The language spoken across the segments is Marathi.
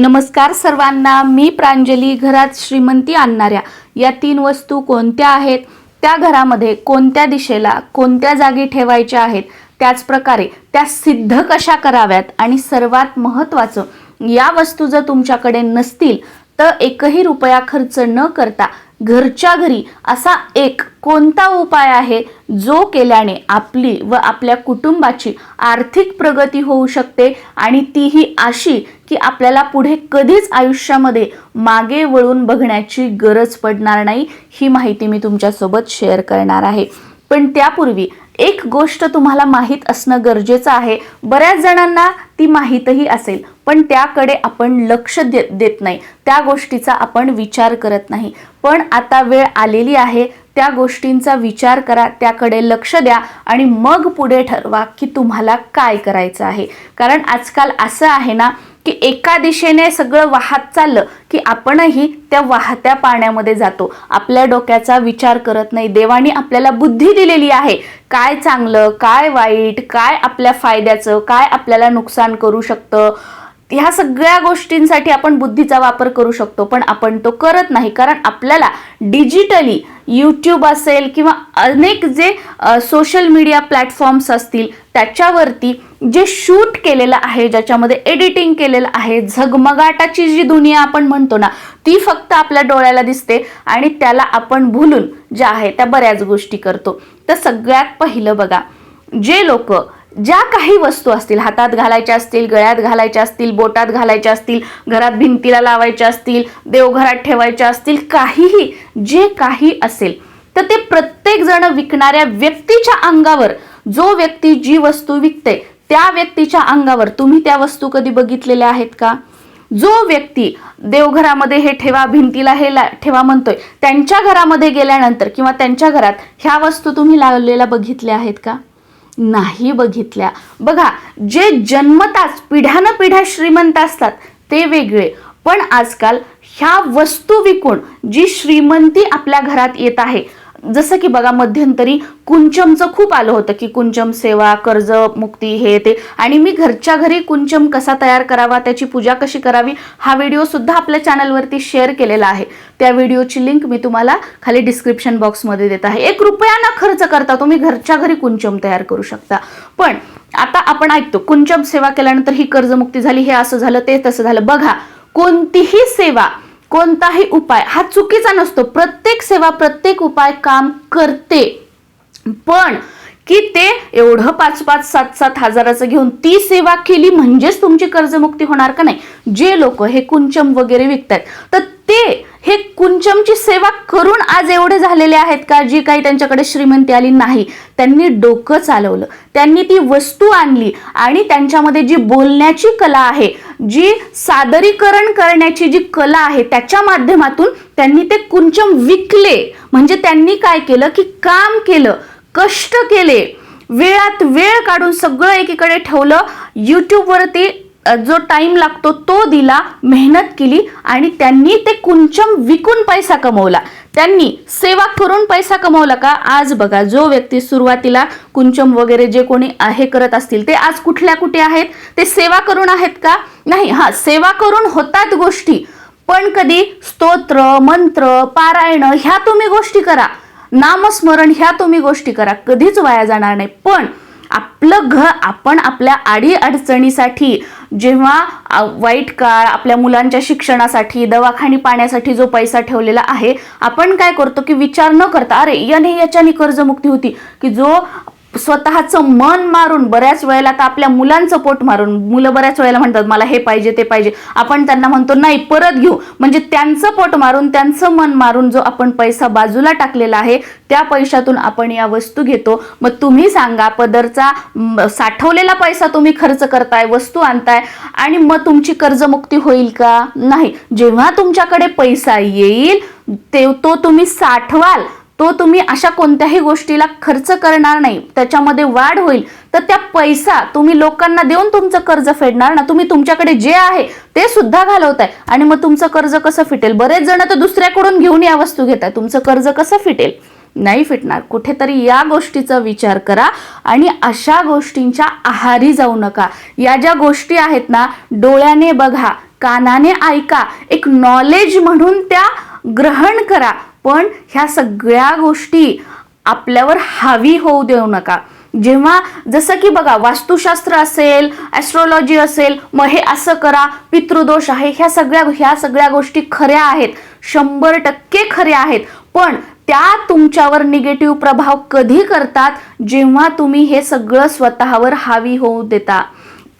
नमस्कार सर्वांना मी प्रांजली घरात श्रीमंती आणणाऱ्या या तीन वस्तू कोणत्या आहेत? त्या घरामध्ये कोणत्या दिशेला कोणत्या जागी ठेवायच्या आहेत? त्याचप्रकारे त्या सिद्ध कशा कराव्यात? आणि सर्वात महत्त्वाचं या वस्तू जर तुमच्याकडे नसतील तर एकही रुपया खर्च न करता घरच्या घरी असा एक कोणता उपाय आहे जो केल्याने आपली व आपल्या कुटुंबाची आर्थिक प्रगती होऊ शकते? आणि तीही अशी की आपल्याला पुढे कधीच आयुष्यामध्ये मागे वळून बघण्याची गरज पडणार नाही ही माहिती मी तुमच्यासोबत शेअर करणार आहे. पण त्यापूर्वी एक गोष्ट तुम्हाला माहीत असणं गरजेचं आहे. बऱ्याच जणांना ती माहीतही असेल पण त्याकडे आपण लक्ष देत देत नाही. त्या गोष्टीचा आपण विचार करत नाही. पण आता वेळ आलेली आहे त्या गोष्टींचा विचार करा त्याकडे लक्ष द्या आणि मग पुढे ठरवा की तुम्हाला काय करायचं आहे. कारण आजकाल असं आहे ना की एका दिशेने सगळं वाहत चाललं की आपणही त्या वाहत्या पाण्यामध्ये जातो. आपल्या डोक्याचा विचार करत नाही. देवाने आपल्याला बुद्धी दिलेली आहे. काय चांगलं काय वाईट काय आपल्या फायद्याचं काय आपल्याला नुकसान करू शकतं? ह्या सगळ्या गोष्टींसाठी आपण बुद्धीचा वापर करू शकतो. पण आपण तो करत नाही. कारण आपल्याला डिजिटली यूट्यूब असेल किंवा अनेक जे सोशल मीडिया प्लॅटफॉर्म्स असतील त्याच्यावरती जे शूट केलेलं आहे ज्याच्यामध्ये एडिटिंग केलेलं आहे झगमगाटाची जी दुनिया आपण म्हणतो ना ती फक्त आपल्या डोळ्याला दिसते आणि त्याला आपण भुलून ज्या आहे त्या बऱ्याच गोष्टी करतो. तर सगळ्यात पहिलं बघा जे लोक ज्या काही वस्तू असतील हातात घालायच्या असतील गळ्यात घालायच्या असतील बोटात घालायच्या असतील घरात भिंतीला लावायच्या असतील देवघरात ठेवायच्या असतील काहीही जे काही असेल तर ते प्रत्येक जण विकणाऱ्या व्यक्तीच्या अंगावर जो व्यक्ती जी वस्तू विकते त्या व्यक्तीच्या अंगावर तुम्ही त्या वस्तू कधी बघितलेल्या आहेत का? जो व्यक्ती देवघरामध्ये हे ठेवा भिंतीला हे ला ठेवा म्हणतोय त्यांच्या घरामध्ये गेल्यानंतर किंवा त्यांच्या घरात ह्या वस्तू तुम्ही लावलेल्या बघितल्या आहेत का? नाही बघितल्या. बघा जे जन्मताच पिढ्यानं पिढ्या श्रीमंत असतात ते वेगळे. पण आजकाल ह्या वस्तू विकून जी श्रीमंती आपल्या घरात येत आहे जसं की बघा मध्यंतरी कुंचमचं खूप आलं होतं की कुंचम सेवा कर्ज मुक्ती हे ते. आणि मी घरच्या घरी कुंचम कसा तयार करावा त्याची पूजा कशी करावी हा व्हिडिओ सुद्धा आपल्या चॅनलवरती शेअर केलेला आहे. त्या व्हिडिओची लिंक मी तुम्हाला खाली डिस्क्रिप्शन बॉक्समध्ये देत आहे. एक रुपया न खर्च करता तुम्ही घरच्या घरी कुंचम तयार करू शकता. पण आता आपण ऐकतो कुंचम सेवा केल्यानंतर ही कर्जमुक्ती झाली हे असं झालं ते तसं झालं. बघा कोणतीही सेवा कोणताही उपाय हा चुकीचा नसतो. प्रत्येक सेवा प्रत्येक उपाय काम करते. पण की ते एवढं पाच पाच सात सात हजाराचं घेऊन ती सेवा केली म्हणजेच तुमची कर्जमुक्ती होणार का नाही? जे लोक हे कुंचम वगैरे विकतात तर ते हे कुंचमची सेवा करून आज एवढे झालेले आहेत का? जी काही त्यांच्याकडे श्रीमंती आली नाही. त्यांनी डोकं चालवलं. त्यांनी ती वस्तू आणली आणि त्यांच्यामध्ये जी बोलण्याची कला आहे जी सादरीकरण करण्याची जी कला आहे त्याच्या माध्यमातून त्यांनी ते कुंचम विकले. म्हणजे त्यांनी काय केलं? की काम केलं कष्ट केले. वेळात वेळ काढून सगळं एकीकडे ठेवलं. यूट्यूबवरती जो टाइम लागतो तो दिला मेहनत केली आणि त्यांनी ते कुंचम विकून पैसा कमवला. त्यांनी सेवा करून पैसा कमवला का? आज बघा जो व्यक्ती सुरुवातीला कुंचम वगैरे जे कोणी हे करत असतील ते आज कुठल्या कुठे आहेत? ते सेवा करून आहेत का? नाही हा सेवा करून होतात गोष्टी. पण कधी स्तोत्र मंत्र पारायण ह्या तुम्ही गोष्टी करा. नामस्मरण ह्या तुम्ही गोष्टी करा. कधीच वाया जाणार नाही. पण आपलं घर आपण आपल्या आडी अडचणीसाठी जेव्हा वाईट काळ आपल्या मुलांच्या शिक्षणासाठी दवाखानी पाण्यासाठी जो पैसा ठेवलेला आहे आपण काय करतो की विचार न करता अरे याने याच्याने कर्जमुक्ती होती. की जो स्वतःचं मन मारून बऱ्याच वेळेला तर आपल्या मुलांचं पोट मारून मुलं बऱ्याच वेळेला म्हणतात मला हे पाहिजे ते पाहिजे. आपण त्यांना म्हणतो नाही परत घेऊ. म्हणजे त्यांचं पोट मारून त्यांचं मन मारून जो आपण पैसा बाजूला टाकलेला आहे त्या पैशातून आपण या वस्तू घेतो. मग तुम्ही सांगा पदरचा साठवलेला पैसा तुम्ही खर्च करताय वस्तू आणताय आणि मग तुमची कर्जमुक्ती होईल का? नाही. जेव्हा तुमच्याकडे पैसा येईल ते तो तुम्ही साठवाल. तो तुम्ही अशा कोणत्याही गोष्टीला खर्च करणार नाही. त्याच्यामध्ये वाढ होईल. तर त्या पैसा तुम्ही लोकांना देऊन तुमचं कर्ज फेडणार ना. तुम्ही तुमच्याकडे जे आहे ते सुद्धा घालवताय. आणि मग तुमचं कर्ज कसं फिटेल? बरेच जण तर दुसऱ्याकडून घेऊन या वस्तू घेताय तुमचं कर्ज कसं फिटेल? नाही फिटणार. कुठेतरी या गोष्टीचा विचार करा आणि अशा गोष्टींच्या आहारी जाऊ नका. या ज्या गोष्टी आहेत ना डोळ्याने बघा कानाने ऐका. एक नॉलेज म्हणून त्या ग्रहण करा. पण ह्या सगळ्या गोष्टी आपल्यावर हावी होऊ देऊ नका. जेव्हा जसं की बघा वास्तुशास्त्र असेल ॲस्ट्रॉलॉजी असेल मग हे असं करा पितृदोष आहे ह्या सगळ्या ह्या सगळ्या गोष्टी खऱ्या आहेत शंभर टक्के खऱ्या आहेत पण त्या तुमच्यावर निगेटिव्ह प्रभाव कधी करतात? जेव्हा तुम्ही हे सगळं स्वतःवर हावी होऊ देता.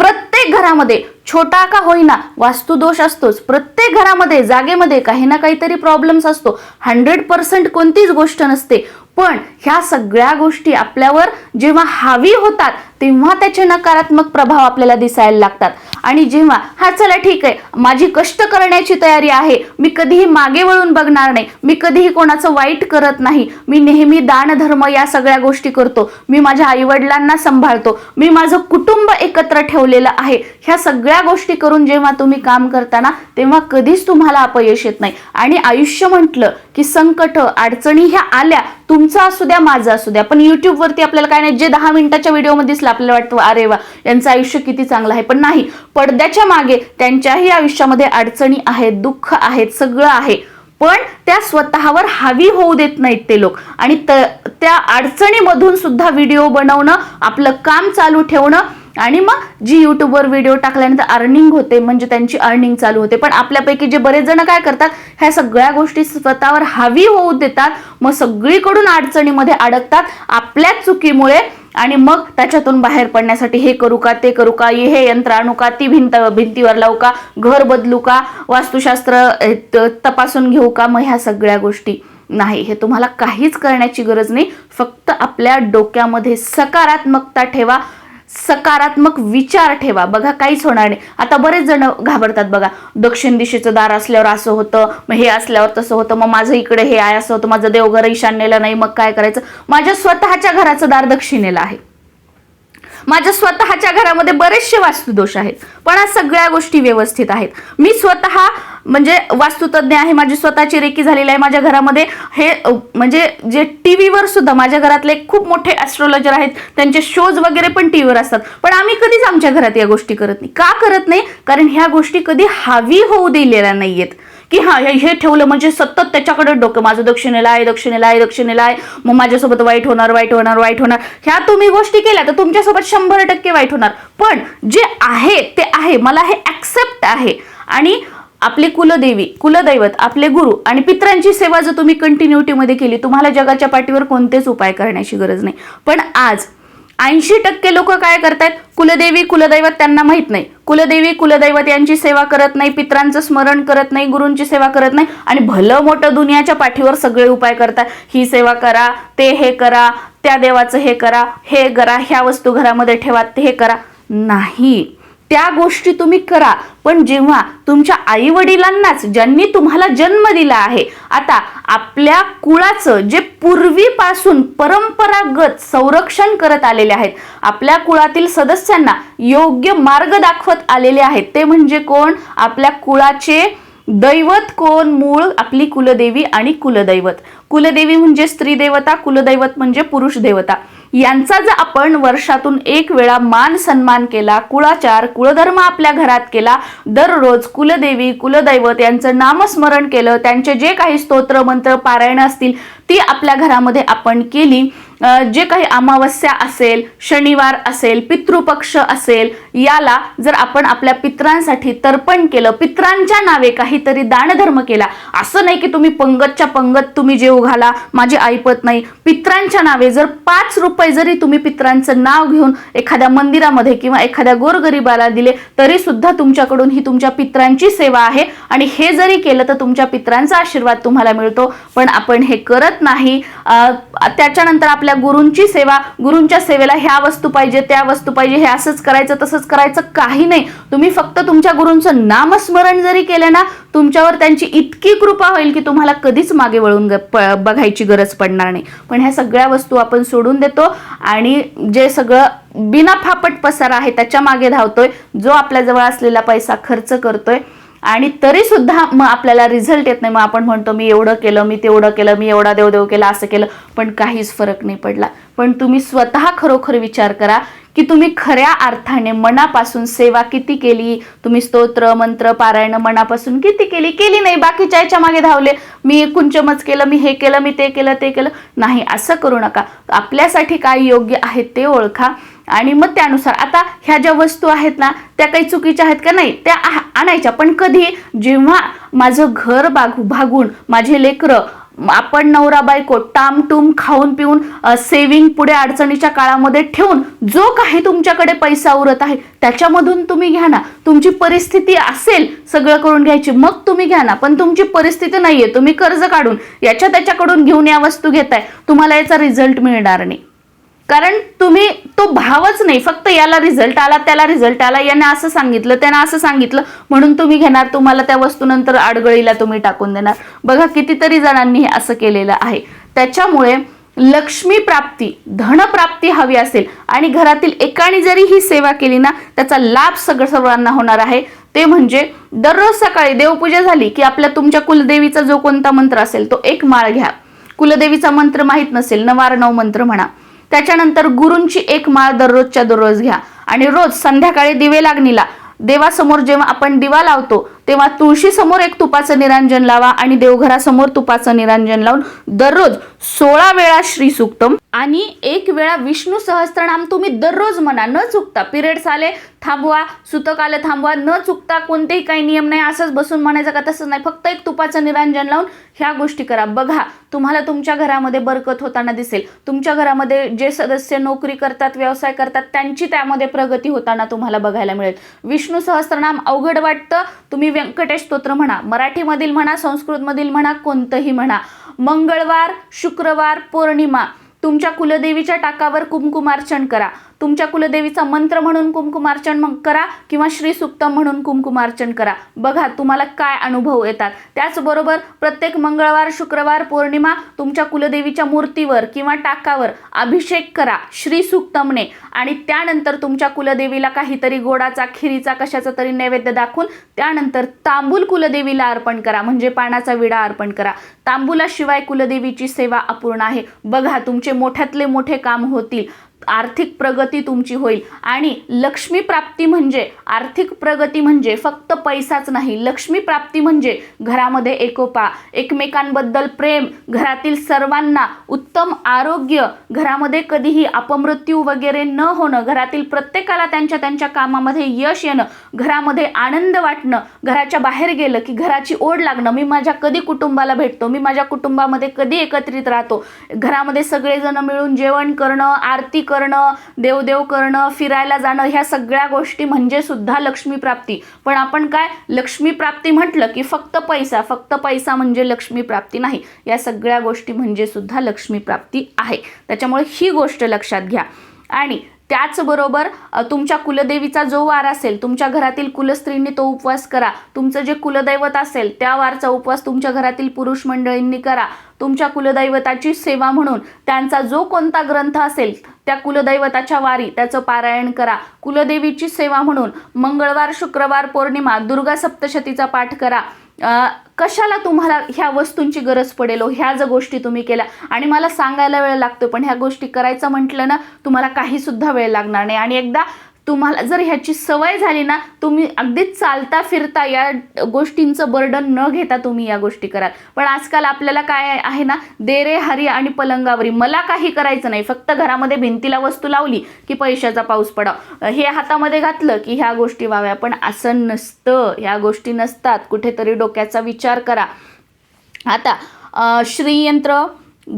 प्रत्येक घरामध्ये छोटा का होईना वास्तुदोष असतोच. प्रत्येक घरामध्ये जागेमध्ये काही ना काहीतरी प्रॉब्लेम्स असतो. हंड्रेड पर्सेंट कोणतीच गोष्ट नसते. पण ह्या सगळ्या गोष्टी आपल्यावर जेव्हा हावी होतात तेव्हा त्याचे नकारात्मक प्रभाव आपल्याला दिसायला लागतात. आणि जेव्हा हा चला ठीक आहे माझी कष्ट करण्याची तयारी आहे मी कधीही मागे वळून बघणार नाही मी कधीही कोणाचं वाईट करत नाही मी नेहमी दानधर्म या सगळ्या गोष्टी करतो मी माझ्या आईवडिलांना सांभाळतो मी माझं कुटुंब एकत्र ठेवलेलं आहे ह्या सगळ्या गोष्टी करून जेव्हा तुम्ही काम करताना तेव्हा कधीच तुम्हाला अपयश येत नाही. आणि आयुष्य म्हटलं की संकट अडचणी ह्या आल्या तुमचं असू द्या माझं असू द्या पण युट्यूबवरती आपल्याला काय नाही जे दहा मिनिटाच्या व्हिडिओमध्ये दिसलं आपल्याला वाटतं अरे वा यांचं आयुष्य किती चांगलं आहे. पण नाही पडद्याच्या मागे त्यांच्याही आयुष्यामध्ये अडचणी आहेत दुःख आहेत सगळं आहे. पण त्या स्वतःवर हावी होऊ देत नाहीत ते लोक. आणि त- त्या अडचणीमधून सुद्धा व्हिडिओ बनवणं आपलं काम चालू ठेवणं आणि मग जी युट्यूबवर व्हिडिओ टाकल्यानंतर अर्निंग होते म्हणजे त्यांची अर्निंग चालू होते. पण आपल्यापैकी जे बरेच जण काय करतात ह्या सगळ्या गोष्टी स्वतःवर हावी होऊ देतात मग सगळीकडून अडचणीमध्ये अडकतात. आपल्याच चुकीमुळे आणि मग त्याच्यातून बाहेर पडण्यासाठी हे करू का ते करू का हे यंत्र आणू का ती भिंत भिंतीवर लावू का घर बदलू का वास्तुशास्त्र तपासून घेऊ का मग ह्या सगळ्या गोष्टी नाही. हे तुम्हाला काहीच करण्याची गरज नाही. फक्त आपल्या डोक्यामध्ये सकारात्मकता ठेवा. सकारात्मक विचार ठेवा. बघा काहीच होणार नाही. आता बरेच जण घाबरतात बघा. दक्षिण दिशेचं दार असल्यावर असं होतं मग हे असल्यावर तसं होतं मग माझं इकडे हे आहे असं होतं माझं देवघर ईशान्येला नाही मग काय करायचं? माझ्या स्वतःच्या घराचं दार दक्षिणेला आहे. माझ्या स्वतःच्या घरामध्ये बरेचसे वास्तुदोष आहेत. पण आज सगळ्या गोष्टी व्यवस्थित आहेत. मी स्वतः म्हणजे वास्तुतज्ञ आहे माझी स्वतःची रेकी झालेली आहे. माझ्या घरामध्ये हे म्हणजे जे टी व्हीवर सुद्धा माझ्या घरातले खूप मोठे ॲस्ट्रॉलॉजर आहेत. त्यांचे शोज वगैरे पण टी व्हीवर असतात. पण आम्ही कधीच आमच्या घरात या गोष्टी करत नाही. का करत नाही? कारण ह्या गोष्टी कधी हावी होऊ दिलेल्या नाहीयेत. की हा हे हे ठेवलं म्हणजे सतत त्याच्याकडे डोकं. माझं दक्षिणेला आहे दक्षिणेला आहे दक्षिणेला आहे. मग माझ्यासोबत वाईट होणार वाईट होणार वाईट होणार. ह्या तुम्ही गोष्टी केल्या तर तुमच्यासोबत शंभर टक्के वाईट होणार. पण जे आहे ते आहे. मला हे ॲक्सेप्ट आहे. आणि आपली कुलदेवी कुलदैवत आपले गुरु आणि पित्रांची सेवा जर तुम्ही कंटिन्युटीमध्ये केली तुम्हाला जगाच्या पाठीवर कोणतेच उपाय करण्याची गरज नाही. पण आज ऐंशी टक्के लोक काय करतात कुलदेवी कुलदैवत त्यांना माहीत नाही. कुलदेवी कुलदैवत यांची सेवा करत नाही पित्रांचं स्मरण करत नाही गुरूंची सेवा करत नाही आणि भलं मोठं दुनियाच्या पाठीवर सगळे उपाय करतात. ही सेवा करा ते हे करा त्या देवाचं हे करा हे करा ह्या वस्तू घरामध्ये ठेवा ते हे करा. नाही. त्या गोष्टी तुम्ही करा. पण जेव्हा तुमच्या आई वडिलांनाच ज्यांनी तुम्हाला जन्म दिला आहे आता आपल्या कुळाचं जे पूर्वीपासून परंपरागत संरक्षण करत आलेले आहेत आपल्या कुळातील सदस्यांना योग्य मार्ग दाखवत आलेले आहेत ते म्हणजे कोण? आपल्या कुळाचे दैवत कोण? मूळ आपली कुलदेवी आणि कुलदैवत. कुलदेवी म्हणजे स्त्री देवता कुलदैवत म्हणजे पुरुष देवता. यांचा जर आपण वर्षातून एक वेळा मान सन्मान केला कुळाचार कुळधर्म आपल्या घरात केला दररोज कुलदेवी कुलदैवत यांचं नामस्मरण केलं त्यांचे जे काही स्तोत्र मंत्र पारायण असतील ती आपल्या घरामध्ये आपण केली. जे काही अमावस्या असेल शनिवार असेल पितृपक्ष असेल याला जर आपण आपल्या पित्रांसाठी तर्पण केलं पित्रांच्या नावे काहीतरी दानधर्म केला असं नाही की तुम्ही पंगतच्या पंगत तुम्ही जे घाला माझी ऐपत नाही. पित्रांच्या नावे जर पाच रुपये जरी तुम्ही पित्रांचं नाव घेऊन एखाद्या मंदिरामध्ये किंवा एखाद्या गोरगरिबाला दिले तरी सुद्धा तुमच्याकडून ही तुमच्या पित्रांची सेवा आहे. आणि हे जरी केलं तर तुमच्या पित्रांचा आशीर्वाद तुम्हाला मिळतो. पण आपण हे करत नाही. त्याच्यानंतर आपल्या गुरूंची सेवा गुरूंच्या सेवेला ह्या वस्तू पाहिजे त्या वस्तू पाहिजे हे असंच करायचं तसंच करायचं काही नाही. तुम्ही फक्त तुमच्या गुरूंचं नामस्मरण जरी केलं ना तुमच्यावर त्यांची इतकी कृपा होईल की तुम्हाला कधीच मागे वळून बघायची गरज पडणार नाही. पण ह्या सगळ्या वस्तू आपण सोडून देतो आणि जे सगळं बिना फापट पसार आहे त्याच्यामागे धावतोय जो आपल्याजवळ असलेला पैसा खर्च करतोय आणि तरी सुद्धा मग आपल्याला रिझल्ट येत नाही. मग आपण म्हणतो मी एवढं केलं मी तेवढं केलं मी एवढा देव देव केला असं केलं. पण काहीच फरक नाही पडला. पण तुम्ही स्वतः खरोखर विचार करा की तुम्ही खऱ्या अर्थाने मनापासून सेवा किती केली? तुम्ही स्तोत्र मंत्र पारायण मनापासून किती केली? केली नाही. बाकीच्या याच्या मागे धावले. मी कुंचमच केलं मी हे केलं मी ते केलं ते केलं. नाही असं करू नका. आपल्यासाठी काय योग्य आहे ते ओळखा. आणि मग त्यानुसार आता ह्या ज्या वस्तू आहेत ना त्या काही चुकीच्या आहेत का? नाही. त्या आणायच्या. पण कधी? जेव्हा माझं घर बागू भागून माझे लेकरं आपण नवरा बायको टामटूम खाऊन पिऊन सेविंग पुढे अडचणीच्या काळामध्ये ठेवून जो काही तुमच्याकडे पैसा उरत आहे त्याच्यामधून तुम्ही घ्या ना. तुमची परिस्थिती असेल सगळं करून घ्यायची मग तुम्ही घ्या ना. पण तुमची परिस्थिती नाहीये तुम्ही कर्ज काढून याच्या त्याच्याकडून घेऊन या वस्तू घेताय. तुम्हाला याचा रिझल्ट मिळणार नाही. कारण तुम्ही तो भावच नाही. फक्त याला रिझल्ट आला त्याला रिझल्ट आला. याने असं सांगितलं त्यानं असं सांगितलं. म्हणून तुम्ही घेणार तुम्हाला त्या वस्तूनंतर आडगळीला तुम्ही टाकून देणार. बघा कितीतरी जणांनी हे असं केलेलं आहे. त्याच्यामुळे लक्ष्मी प्राप्ती धनप्राप्ती हवी असेल आणि घरातील एकाने जरी ही सेवा केली ना त्याचा लाभ सगळं सर्वांना होणार आहे. ते म्हणजे दररोज सकाळी देवपूजा झाली की आपल्या तुमच्या कुलदेवीचा जो कोणता मंत्र असेल तो एक माळ घ्या. कुलदेवीचा मंत्र माहीत नसेल नवार नऊ मंत्र म्हणा. त्याच्यानंतर गुरूंची एक माळ दररोजच्या दररोज घ्या. आणि रोज संध्याकाळी दिवे लागणीला. देवासमोर जेव्हा आपण दिवा लावतो तेव्हा तुळशी समोर एक तुपाचं निरांजन लावा आणि देवघरासमोर तुपाचं निरांजन लावून दररोज सोळा वेळा श्री सुक्तम. आणि एक वेळा विष्णू सहस्त्रनाम तुम्ही दररोज म्हणा न चुकता. पिरियड्स आले थांबवा. सुतक आलं थांबवा. न चुकता कोणतेही काही नियम नाही असंच बसून म्हणायचं का तसंच नाही. फक्त एक तुपाचं निरांजन लावून ह्या गोष्टी करा. बघा तुम्हाला तुमच्या घरामध्ये बरकत होताना दिसेल. तुमच्या घरामध्ये जे सदस्य नोकरी करतात व्यवसाय करतात त्यांची त्यामध्ये प्रगती होताना तुम्हाला बघायला मिळेल. विष्णू सहस्त्रनाम अवघड वाटतं. तुम्ही व्यंकटेश स्तोत्र म्हणा मराठीमधील म्हणा संस्कृतमधील म्हणा कोणतंही म्हणा मंगळवार शुक्रवार पौर्णिमा तुमच्या कुलदेवीच्या टाकावर कुमकुमार्चन करा. तुमच्या कुलदेवीचा मंत्र म्हणून कुमकुमार्चन मग करा किंवा श्री सुक्तम म्हणून कुमकुमार्चन करा. बघा तुम्हाला काय अनुभव येतात. त्याचबरोबर प्रत्येक मंगळवार शुक्रवार पौर्णिमा तुमच्या कुलदेवीच्या मूर्तीवर किंवा टाकावर अभिषेक करा श्री सुक्तमने. आणि त्यानंतर तुमच्या कुलदेवीला काहीतरी गोडाचा खिरीचा कशाचा तरी नैवेद्य दाखवून त्यानंतर तांबूल कुलदेवीला अर्पण करा. म्हणजे पाण्याचा विडा अर्पण करा. तांबुलाशिवाय कुलदेवीची सेवा अपूर्ण आहे. बघा तुमचे मोठ्यातले मोठे काम होतील. आर्थिक प्रगती तुमची होईल. आणि लक्ष्मी प्राप्ती म्हणजे आर्थिक प्रगती म्हणजे फक्त पैसाच नाही. लक्ष्मी प्राप्ती म्हणजे घरामध्ये एकोपा. एकमेकांबद्दल प्रेम घरातील सर्वांना उत्तम आरोग्य घरामध्ये कधीही अपमृत्यू वगैरे न होणं घरातील प्रत्येकाला त्यांच्या त्यांच्या कामामध्ये यश येणं घरामध्ये आनंद वाटणं घराच्या बाहेर गेलं की घराची ओढ लागणं. मी माझ्या कधी कुटुंबाला भेटतो? मी माझ्या कुटुंबामध्ये कधी एकत्रित राहतो? घरामध्ये सगळेजण मिळून जेवण करणं आरती करणं देवदेव करणं फिरायला जाणं ह्या सगळ्या गोष्टी म्हणजे सुद्धा लक्ष्मीप्राप्ती पण आपण काय? लक्ष्मीप्राप्ती म्हटलं की फक्त पैसा. फक्त पैसा म्हणजे लक्ष्मीप्राप्ती नाही. या सगळ्या गोष्टी म्हणजे सुद्धा लक्ष्मीप्राप्ती आहे. त्याच्यामुळे ही गोष्ट लक्षात घ्या. आणि त्याचबरोबर तुमच्या कुलदेवीचा जो वार असेल तुमच्या घरातील कुलस्त्रींनी तो उपवास करा. तुमचं जे कुलदैवत असेल त्या वारचा उपवास तुमच्या घरातील पुरुष मंडळींनी करा. तुमच्या कुलदैवताची सेवा म्हणून त्यांचा जो कोणता ग्रंथ असेल त्या कुलदैवताच्या वारी त्याचं पारायण करा. कुलदेवीची सेवा म्हणून मंगळवार शुक्रवार पौर्णिमा दुर्गा सप्तशतीचा पाठ करा. कशाला तुम्हाला ह्या वस्तूंची गरज पडेल? ह्या ज्या गोष्टी तुम्ही केल्या. आणि मला सांगायला वेळ लागतो पण ह्या गोष्टी करायचं म्हटलं ना तुम्हाला काही सुद्धा वेळ लागणार नाही. आणि एकदा तुम्हाला जर ह्याची सवय झाली ना तुम्ही अगदी चालता फिरता या गोष्टींचं बर्डन न घेता तुम्ही या गोष्टी कराल. पण आजकाल आपल्याला काय आहे ना देरे हरी आणि पलंगावरी मला काही करायचं नाही. फक्त घरामध्ये भिंतीला वस्तू लावली की पैशाचा पाऊस पडाव. हे हातामध्ये घातलं की ह्या गोष्टी व्हाव्या. पण असं नसतं. ह्या गोष्टी नसतात. कुठेतरी डोक्याचा विचार करा. आता श्रीयंत्र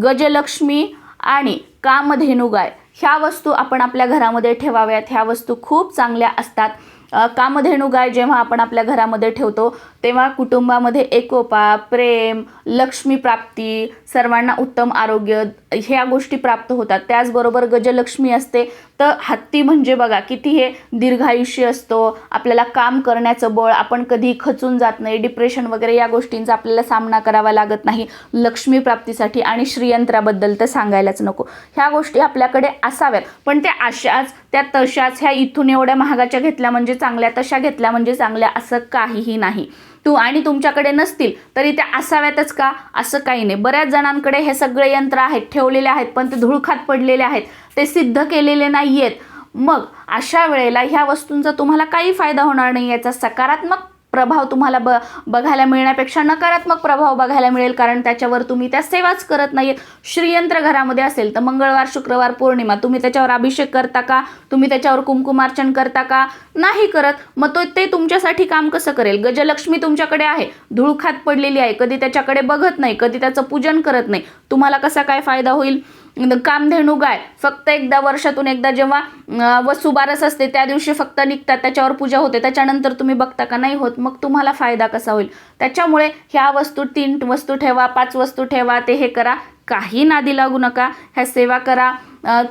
गजलक्ष्मी आणि कामधेनुगाय. ह्या वस्तू आपण आपल्या घरामध्ये ठेवाव्यात. ह्या वस्तू खूप चांगल्या असतात. अ, कामधेनू गाय जेव्हा आपण आपल्या घरामध्ये ठेवतो तेव्हा कुटुंबामध्ये एकोपा प्रेम लक्ष्मी प्राप्ती सर्वांना उत्तम आरोग्य ह्या गोष्टी प्राप्त होतात. त्याचबरोबर गजलक्ष्मी असते. तर हत्ती म्हणजे बघा किती हे दीर्घायुष्य असतो. आपल्याला काम करण्याचं बळ आपण कधी खचून जात नाही. डिप्रेशन वगैरे या गोष्टींचा आपल्याला सामना करावा लागत नाही. लक्ष्मी प्राप्तीसाठी आणि श्रीयंत्राबद्दल तर सांगायलाच नको. ह्या गोष्टी आपल्याकडे असाव्यात. पण त्या अशाच त्या तशाच ह्या इथून एवढ्या महागाच्या घेतल्या म्हणजे चांगल्या तशा घेतल्या म्हणजे चांगल्या असं काहीही नाही. तू आणि तुमच्याकडे नसतील तरी त्या असाव्यातच का? असं काही नाही. बऱ्याच जणांकडे हे सगळे यंत्र आहेत ठेवलेले आहेत पण ते धुळखात पडलेले आहेत. ते सिद्ध केलेले नाही आहेत मग अशा वेळेला ह्या वस्तूंचा तुम्हाला काही फायदा होणार नाही याचा सकारात्मक प्रभाव तुम्हाला ब बघायला मिळण्यापेक्षा नकारात्मक प्रभाव बघायला मिळेल कारण त्याच्यावर तुम्ही त्या सेवाच करत नाहीत श्रीयंत्र घरामध्ये असेल तर मंगळवार शुक्रवार पौर्णिमा तुम्ही त्याच्यावर अभिषेक करता का? तुम्ही त्याच्यावर कुंकुमार्चन करता का? नाही करत. मग तो ते तुमच्यासाठी काम कसं करेल? गजलक्ष्मी तुमच्याकडे आहे. धुळखात पडलेली आहे. कधी त्याच्याकडे बघत नाही. कधी त्याचं पूजन करत नाही. तुम्हाला कसा काय फायदा होईल? कामधेनू गाय. फक्त एकदा वर्षातून एकदा जेव्हा वसुबारस असते त्या दिवशी फक्त निघतात त्याच्यावर पूजा होते. त्याच्यानंतर तुम्ही बघता का? नाही होत. मग तुम्हाला फायदा कसा होईल? त्याच्यामुळे ह्या वस्तू तीन वस्तू ठेवा पाच वस्तू ठेवा ते हे करा. काही नादी लागू नका. ह्या सेवा करा.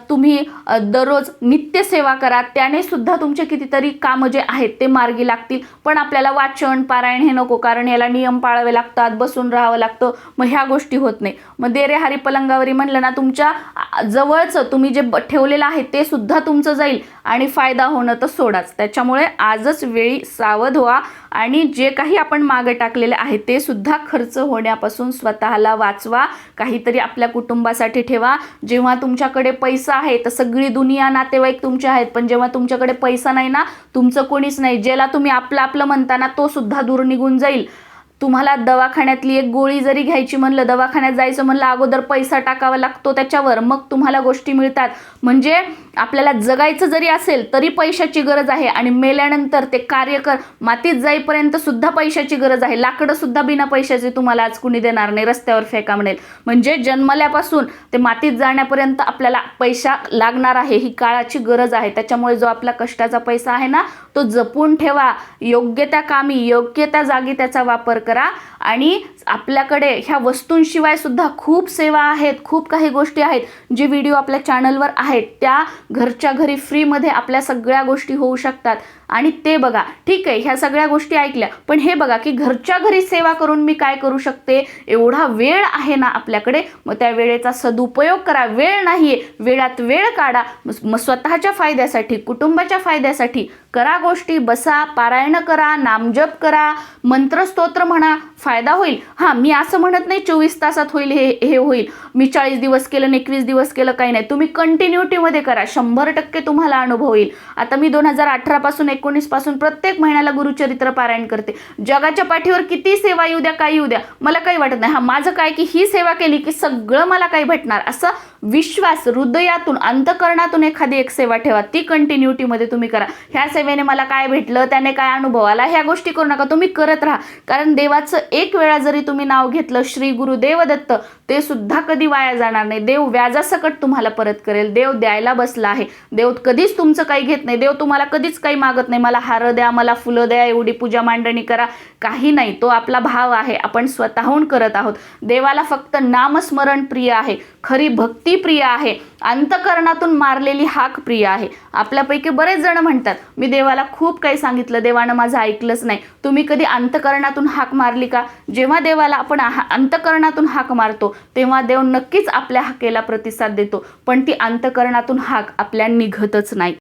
तुम्ही दररोज नित्य सेवा करा. त्याने सुद्धा तुमचे कितीतरी कामं जे आहेत ते मार्गी लागतील. पण आपल्याला वाचन पारायण हे नको कारण याला नियम पाळावे लागतात बसून राहावं लागतं. मग ह्या गोष्टी होत नाही. मग देरे हरी पलंगावरी म्हणलं ना तुमच्या जवळचं तुम्ही जे ब- ठेवलेलं आहे ते सुद्धा तुमचं जाईल. आणि फायदा होणं तर सोडाच. त्याच्यामुळे आजच वेळी सावध व्हा आणि जे काही आपण मागे टाकलेले आहे ते सुद्धा खर्च होण्यापासून स्वतःला वाचवा. काहीतरी आपल्या कुटुंबासाठी ठेवा. जेव्हा तुमच्याकडे पैसा आहे तर सगळी दुनिया नातेवाईक तुमचे आहेत पण जेव्हा तुमच्याकडे पैसा नाही ना तुमचं कोणीच नाही. ज्याला तुम्ही आपलं आपलं म्हणताना तो सुद्धा दूर निघून जाईल. तुम्हाला दवाखान्यातली एक गोळी जरी घ्यायची म्हणलं दवाखान्यात जायचं म्हणलं अगोदर पैसा टाकावा लागतो त्याच्यावर मग तुम्हाला गोष्टी मिळतात. म्हणजे आपल्याला जगायचं जरी असेल तरी पैशाची गरज आहे आणि मेल्यानंतर ते कार्य कर. मातीत जाईपर्यंत सुद्धा पैशाची गरज आहे. लाकडं सुद्धा बिना पैशाचे तुम्हाला आज कुणी देणार नाही रस्त्यावर फेका म्हणेल. म्हणजे जन्मल्यापासून ते मातीत जाण्यापर्यंत आपल्याला पैसा लागणार आहे ही काळाची गरज आहे. त्याच्यामुळे जो आपला कष्टाचा पैसा आहे ना तो जपून ठेवा. योग्य त्या कामी योग्य त्या जागी त्याचा वापर करा. करा. आणि आपल्याकडे ह्या वस्तूंशिवाय सुद्धा खूप सेवा आहेत खूप काही गोष्टी आहेत जे व्हिडिओ आपल्या चॅनलवर आहेत. त्या घरच्या घरी फ्रीमध्ये आपल्या सगळ्या गोष्टी होऊ शकतात. आणि ते बघा ठीक आहे ह्या सगळ्या गोष्टी ऐकल्या. पण हे बघा की घरच्या घरी सेवा करून मी काय करू शकते? एवढा वेळ आहे ना आपल्याकडे? मग त्या वेळेचा सदुपयोग करा. वेळ नाही आहे वेळात वेळ काढा. मग स्वतःच्या फायद्यासाठी कुटुंबाच्या फायद्यासाठी करा गोष्टी बसा पारायण करा नामजप करा मंत्रस्तोत्र म्हणा फायदा होईल. हां मी असं म्हणत नाही चोवीस तासात होईल हे हे होईल. मी चाळीस दिवस केलं एकवीस दिवस केलं काही नाही. तुम्ही कंटिन्युटीमध्ये करा. शंभर टक्के तुम्हाला अनुभव येईल. आता मी दोन हजार अठरापासून एकोणीसपासून प्रत्येक महिन्याला गुरुचरित्र पारायण करते. जगाच्या पाठीवर किती सेवा येऊ द्या काही येऊ द्या. मला काही वाटत नाही. हा माझं काय की ही सेवा केली की सगळं मला काही भेटणार. असं विश्वास हृदयातून अंतकरणातून एखादी एक सेवा ठेवा. ती कंटिन्युटीमध्ये तुम्ही करा. ह्या सेवेने मला काय भेटलं त्याने काय अनुभव आला ह्या गोष्टी करू नका. तुम्ही करत राहा. कारण देवाचं एक वेळा जरी तुम्ही नाव घेतलं श्री गुरुदेव दत्त ते सुद्धा कधी वाया जाणार नाही. देव व्याजासकट तुम्हाला परत करेल. देव द्यायला बसला आहे. देव कधीच तुमचं काही घेत नाही. देव तुम्हाला कधीच काही मागत नाही. मला हार द्या मला फुलं द्या एवढी पूजा मांडणी करा. काही नाही. तो आपला भाव आहे. आपण स्वतःहून करत आहोत. देवाला फक्त नामस्मरण प्रिय आहे. खरी भक्ती ती प्रिय आहे. अंतकरणातून मारलेली हाक प्रिय आहे. आपल्यापैकी बरेच जण म्हणतात मी देवाला खूप काही सांगितलं देवानं माझं ऐकलंच नाही. तुम्ही कधी अंतकरणातून हाक मारली का? जेव्हा देवाला आपण अंतकरणातून हाक मारतो तेव्हा देव नक्कीच आपल्या हाकेला प्रतिसाद देतो पण ती अंतकरणातून हाक आपल्या निघतच नाही.